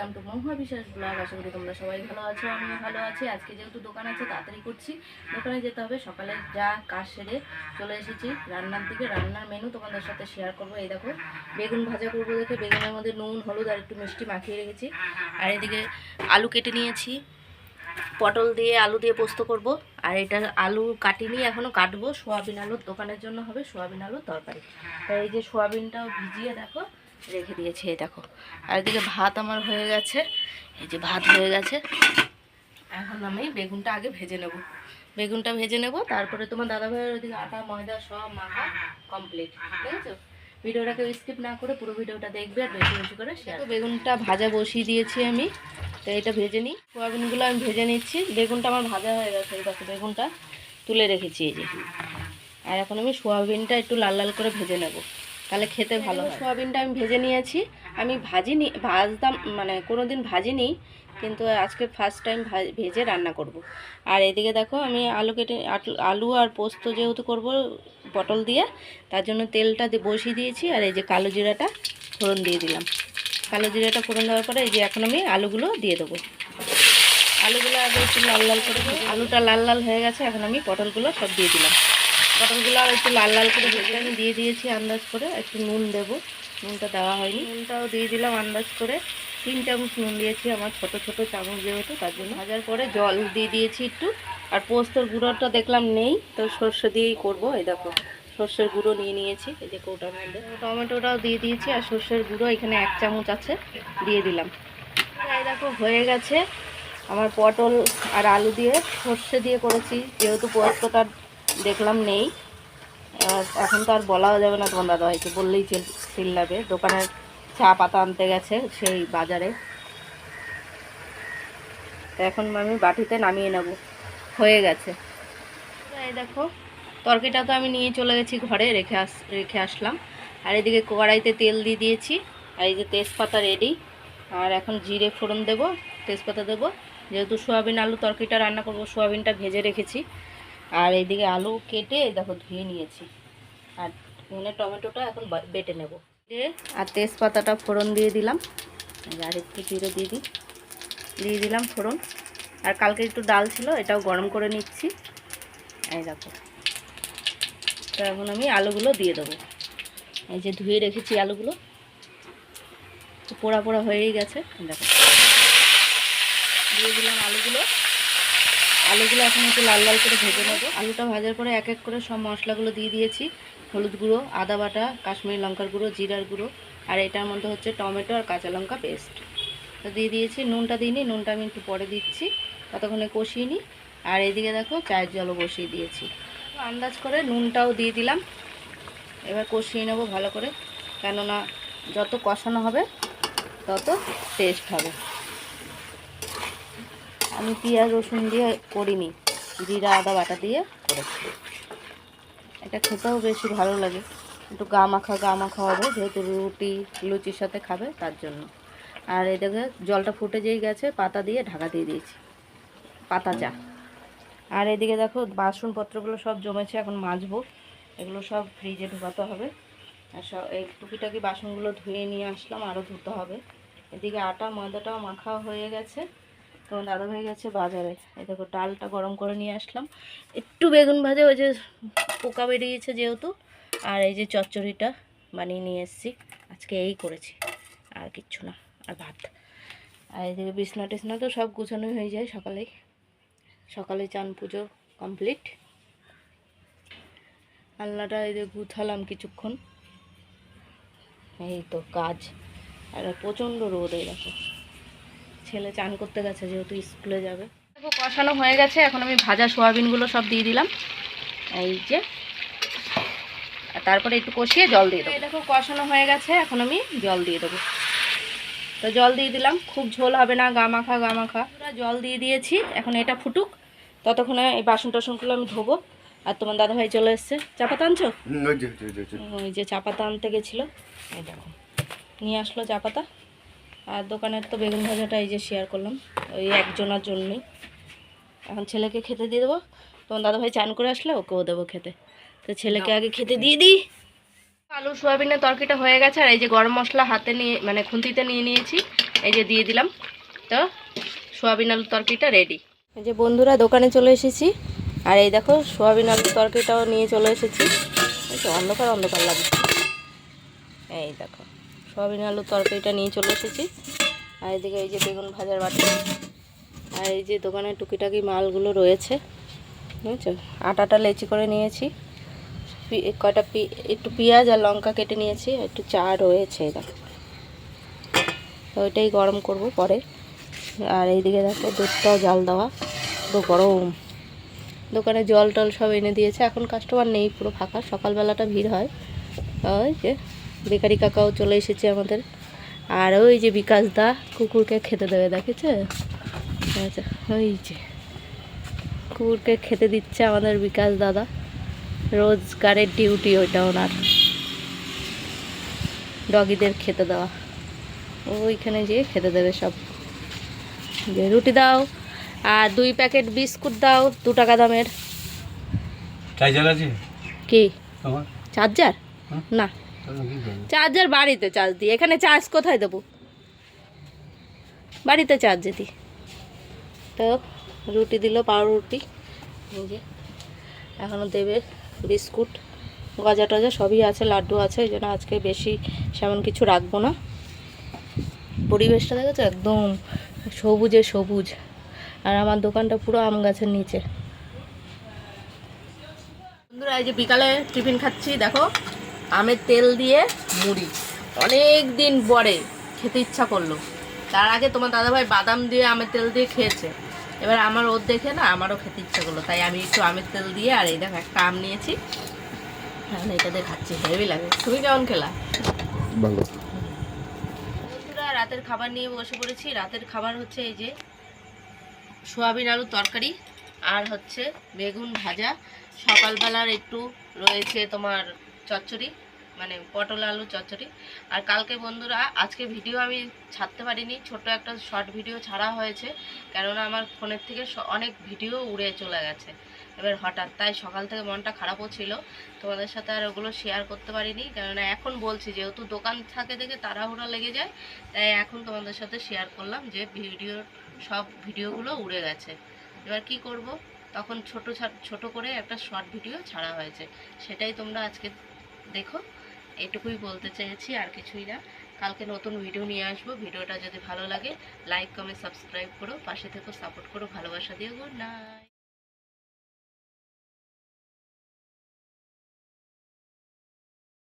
Welcome to মহুয়া বিশ্বাস blog আশা করি তোমরা সবাই ভালো আছো, আমিও ভালো আছি। আজকে যেহেতু দোকান আছে, তাড়াতাড়ি করছি। দোকানে যেতে হবে, সকালে যা কাজ সেরে চলে এসেছি। রান্নার দিকে, রান্নার মেনু তোমাদের সাথে শেয়ার করব। এই দেখো, বেগুন ভাজা করব দেখে, বেগুনের মধ্যে নুন, হলুদ আর একটু মিষ্টি মাখিয়ে রেখেছি। আর এদিকে আলু কেটে নিয়েছি। পটল দিয়ে আলু দিয়ে পোস্ত করব। আর এটা আলু কাটিনি এখনও কাটবো। সোয়াবিন আলুর দোকানের জন্য হবে সোয়াবিন আলুর তরকারি। তো এই যে সোয়াবিনটাও ভিজিয়ে দেখো রেখে দিয়েছি, এই দেখো। আর এদিকে ভাত আমার হয়ে গেছে, এই যে ভাত হয়ে গেছে। এখন আমি বেগুনটা আগে ভেজে নেব। বেগুনটা ভেজে নেব, তারপরে তোমার দাদা ভাইয়ের ওইদিকে আটা, ময়দা সব মাখা কমপ্লিট ঠিক আছে? ভিডিওটাকে স্কিপ না করে পুরো ভিডিওটা দেখবে আর বেশি বেশি করে শেয়ার বেগুনটা ভাজা বসিয়ে দিয়েছি আমি, তো এটা ভেজে নিই। সোয়াবিনগুলো আমি ভেজে নিচ্ছি। বেগুনটা আমার ভাজা হয়ে গেছে, এই দেখো, বেগুনটা তুলে রেখেছি এই যে। আর এখন আমি সোয়াবিনটা একটু লাল লাল করে ভেজে নেব। তাহলে খেতে ভালো সোয়াবিনটা আমি ভেজে নিয়েছি। আমি ভাজিনি ভাজতাম মানে কোনো দিন ভাজিনি কিন্তু আজকে ফার্স্ট টাইম ভেজে রান্না করব। আর এদিকে দেখো আমি আলু কেটে আটু- আলু আর পোস্ত যেহেতু করব পটল দিয়ে তার জন্য তেলটা বসিয়ে দিয়েছি আর এই যে কালো জিরাটা ফোড়ন দিয়ে দিলাম। কালো জিরাটা ফোড়ন দেওয়ার পরে এই যে এখন আমি আলুগুলো দিয়ে দেবো। আলুগুলো আগে একটু লাল লাল করে আলুটা লাল লাল হয়ে গেছে এখন আমি পটলগুলো সব দিয়ে দিলাম। পটলগুলো আর একটু লাল লাল করে ভেজে আমি দিয়ে দিয়েছি আন্দাজ করে। একটু নুন দেবো। নুনটা দেওয়া হয়নি। নুনটাও দিয়ে দিলাম আন্দাজ করে। তিন চামচ নুন দিয়েছি আমার ছোট ছোট চামচ যেহেতু, তার জন্য ভাজার পরে জল দিয়ে দিয়েছি একটু। আর পোস্তর গুঁড়োটা দেখলাম নেই, তো সর্ষে দিয়েই করব। এই দেখো, সর্ষের গুঁড়ো নিয়ে নিয়েছি, এই যে কৌটার মধ্যে। টমেটোটাও দিয়ে দিয়েছি আর সর্ষের গুঁড়ো এখানে এক চামচ আছে, দিয়ে দিলাম। এই দেখো, হয়ে গেছে। আমার পটল আর আলু দিয়ে সর্ষে দিয়ে করেছি। যেহেতু পোস্তটা দেখলাম নেই। এখন তো আর বলাও যাবে না তোমার দাদা ভাইকে। বললেই চিল চিল্লাবে। দোকানের চা পাতা আনতে গেছে সেই বাজারে। এখন আমি বাটিতে নামিয়ে নেব। হয়ে গেছে। এই দেখো তরকিটা তো আমি নিয়ে চলে গেছি ঘরে, রেখে আস রেখে আসলাম। আর এদিকে কড়াইতে তেল দিয়ে দিয়েছি। আর এই যে তেজপাতা রেডি আর এখন জিরে ফোড়ন দেব, তেজপাতা দেবো। যেহেতু সোয়াবিন আলু তরকারিটা রান্না করব, সোয়াবিনটা ভেজে রেখেছি। আর এইদিকে আলু কেটে দেখো ধুয়ে নিয়েছি। আর এখানে টমেটোটা এখন বেটে নেব। আর তেজপাতাটা ফোড়ন দিয়ে দিলাম। আর একটু জিরে দিয়ে দিই। দিয়ে দিলাম ফোড়ন। আর কালকে একটু ডাল ছিল, এটাও গরম করে নিচ্ছি। এই দেখো। তো এখন আমি আলুগুলো দিয়ে দেবো। এই যে ধুয়ে রেখেছি আলুগুলো। পোড়া পোড়া হয়েই গেছে। দেখো। দিয়ে দিলাম আলুগুলো। আলুগুলো এখন একটু লাল লাল করে ভেজে নেব। আলুটা ভাজার পরে এক এক করে সব মশলাগুলো দিয়ে দিয়েছি। হলুদ গুঁড়ো, আদা বাটা, কাশ্মীরি লঙ্কার গুঁড়ো, জিরার গুঁড়ো। আর এটার মধ্যে হচ্ছে টমেটো আর কাঁচা লঙ্কা পেস্ট। তো দিয়ে দিয়েছি, নুনটা দিইনি, নুনটা আমি একটু পরে দিচ্ছি। ততক্ষণে কষিয়ে নিই। আর এদিকে দেখো চায়ের জলও বসিয়ে দিয়েছি। আন্দাজ করে নুনটাও দিয়ে দিলাম। এবার কষিয়ে নেব ভালো করে। কেননা যত কষানো হবে, তত টেস্ট হবে। আমি পেঁয়াজ, রসুন দিয়ে করিনি। জিরা, আদা, বাটা দিয়ে করেছি। এটা খেতেও বেশি ভালো লাগে। একটু গা মাখা গা মাখা হবে, যেহেতু রুটি, লুচির সাথে খাবে তার জন্য। আর এদিকে জলটা ফুটে যেই গেছে, পাতা দিয়ে ঢাকা দিয়ে দিয়েছি। পাতা চা। আর এদিকে দেখো, বাসনপত্রগুলো সব জমেছে, এখন মাজবো। এগুলো সব ফ্রিজে ঢোকাতে হবে। আর সব, এই টুকিটাকি বাসনগুলো ধুয়ে নিয়ে আসলাম আরও ধুতে হবে। এদিকে আটা, ময়দাটাও মাখা হয়ে গেছে। তোমার দাদা হয়ে গেছে বাজারে। এই দেখো, ডালটা গরম করে নিয়ে আসলাম। একটু বেগুন ভাজা, ওই যে পোকা বেরিয়েছে যেহেতু, আর এই যে চচ্চড়িটা বানিয়ে নিয়ে এসেছি। আজকে এই করেছি, আর কিচ্ছু না, আর ভাত। আর এদিকে বিছনা টিছনা তো সব গুছানো হয়ে যায় সকালেই। সকালে চান পুজো কমপ্লিট। আলনাটা এই যে গুছালাম কিছুক্ষণ। এই তো কাজ, আর প্রচণ্ড রোদ এই দেখো। ছেলে চান করতে গেছে যেহেতু স্কুলে যাবে। দেখো কষানো হয়ে গেছে এখন আমি ভাজা সোয়াবিনগুলো সব দিয়ে দিলাম। এই যে আর তারপরে একটু কষিয়ে জল দিয়ে দেবো। দেখো কষানো হয়ে গেছে এখন আমি জল দিয়ে দেবো। তো জল দিয়ে দিলাম খুব ঝোল হবে না গা মাখা গা মাখা পুরো জল দিয়ে দিয়েছি এখন এটা ফুটুক। ততক্ষণে এই বাসন টাসনগুলো আমি ধোবো। আর তোমার দাদাভাই চলে এসছে। চা পাতা আনছো? ওই যে চা পাতা আনতে গেছিল। এই দেখো নিয়ে আসলো চা পাতা। আর দোকানের তো বেগুন ভাজাটা এই যে শেয়ার করলাম, ওই একজনার জন্যই। এখন ছেলেকে খেতে দিয়ে দেবো। তোমার দাদাভাই চান করে আসলে ওকেও দেবো খেতে। তো ছেলেকে আগে খেতে দিয়ে দিই। আলু, সোয়াবিনের তরকিটা হয়ে গেছে, আর এই যে গরম মশলা হাতে নিয়ে মানে খুন্তিতে নিয়ে নিয়েছি, এই যে দিয়ে দিলাম। তো সোয়াবিন আলুর তরকিটা রেডি এই যে বন্ধুরা, দোকানে চলে এসেছি। আর এই দেখো, সোয়াবিন আলুর তরকিটাও নিয়ে চলে এসেছি। অন্ধকার অন্ধকার লাগছে। এই দেখো। সোয়াবিন, আলুর তরকারিটা নিয়ে চলে এসেছি। আর এদিকে এই যে বেগুন ভাজার বাটি। আর এই যে দোকানে টুকিটাকি মালগুলো রয়েছে, বুঝেছ? আটাটা লেচি করে নিয়েছি। কয়টা পি, একটু পেঁয়াজ আর লঙ্কা কেটে নিয়েছি একটু চা রয়েছে, দেখো। ওইটাই গরম করব পরে। আর এইদিকে দেখো, দুধটাও জাল দেওয়া। তো গরম। দোকানে জল টল সব এনে দিয়েছে। এখন কাস্টমার নেই, পুরো ফাঁকা। সকালবেলাটা ভিড় হয়। ওই যে বেকারি কাকাও চলে এসেছে আমাদের। আর ওই যে বিকাশ দা কুকুরকে খেতে দেবে দেখেছে? আচ্ছা ওই যে কুকুরকে খেতে দিচ্ছে আমাদের বিকাশ দাদা। রোজগারের ডিউটি ওইটা ওনার। ডগিদের খেতে দেওয়া। ওইখানে যেয়ে খেতে দেবে সব। যে রুটি দাও আর দুই প্যাকেট বিস্কুট দাও দু টাকা দামের। চার্জার আছে? কি? চার্জার? না। কি করব? চার্জার বাড়িতে চার্জ দিই। এখানে চার্জ কোথায় দেবো? বাড়িতে চার্জ দিই। তো রুটি দিল, পাউরুটি যে এখনও দেবে বিস্কুট, গজা টজা সবই আছে, লাড্ডু আছে, এই জন্য আজকে বেশি সেমন কিছু রাখব না। পরিবেশটা দেখেছ? একদম সবুজে সবুজ। আর আমার দোকানটা পুরো আম গাছের নিচে। বন্ধুরা, এই যে বিকালে টিফিন খাচ্ছি, দেখো। আমের তেল দিয়ে মুড়ি। অনেক দিন পরে খেতে ইচ্ছা করল। তার আগে তোমার দাদাভাই বাদাম দিয়ে আমের তেল দিয়ে খেয়েছে। এবার আমার ওর দেখে না আমারও খেতে ইচ্ছা করল। তাই আমি একটু আমের তেল দিয়ে আর এই দেখো একটা আম নিয়েছি। এখন এটা দিয়ে খাচ্ছি হেভি লাগে। তুমি কেমন খেলা? বন্ধুরা রাতের খাবার নিয়ে বসে পড়েছি। রাতের খাবার হচ্ছে এই যে সোয়াবিন আলু তরকারি আর হচ্ছে বেগুন ভাজা। সকালবেলার একটু রয়েছে তোমার চচ্চড়ি মানে পটল আলু চচ্চড়ি। আর কালকে বন্ধুরা, আজকে ভিডিও আমি ছাড়তে পারিনি, ছোট একটা শর্ট ভিডিও ছাড়া হয়েছে, কেননা আমার ফোনের থেকে অনেক ভিডিও উড়ে চলে গেছে। এবার হঠাৎ তাই সকাল থেকে মনটা খারাপও ছিল, তোমাদের সাথে আর ওগুলো শেয়ার করতে পারিনি, কেননা এখন বলছি, যেহেতু দোকান থাকে দেখে তাড়াহুড়া লেগে যায়, তাই এখন তোমাদের সাথে শেয়ার করলাম যে ভিডিও সব ভিডিওগুলো উড়ে গেছে। এবার কি করব? তখন ছোট ছোট করে একটা শর্ট ভিডিও ছাড়া হয়েছে, সেটাই তোমরা আজকে দেখো এটুকুই বলতে চেয়েছি, আর কিছুই না। কালকে নতুন ভিডিও নিয়ে আসব। ভিডিওটা যদি ভালো লাগে লাইক কমেন্ট সাবস্ক্রাইব করো, পাশে থেকো সাপোর্ট করো, ভালোবাসা দিও গুড নাইট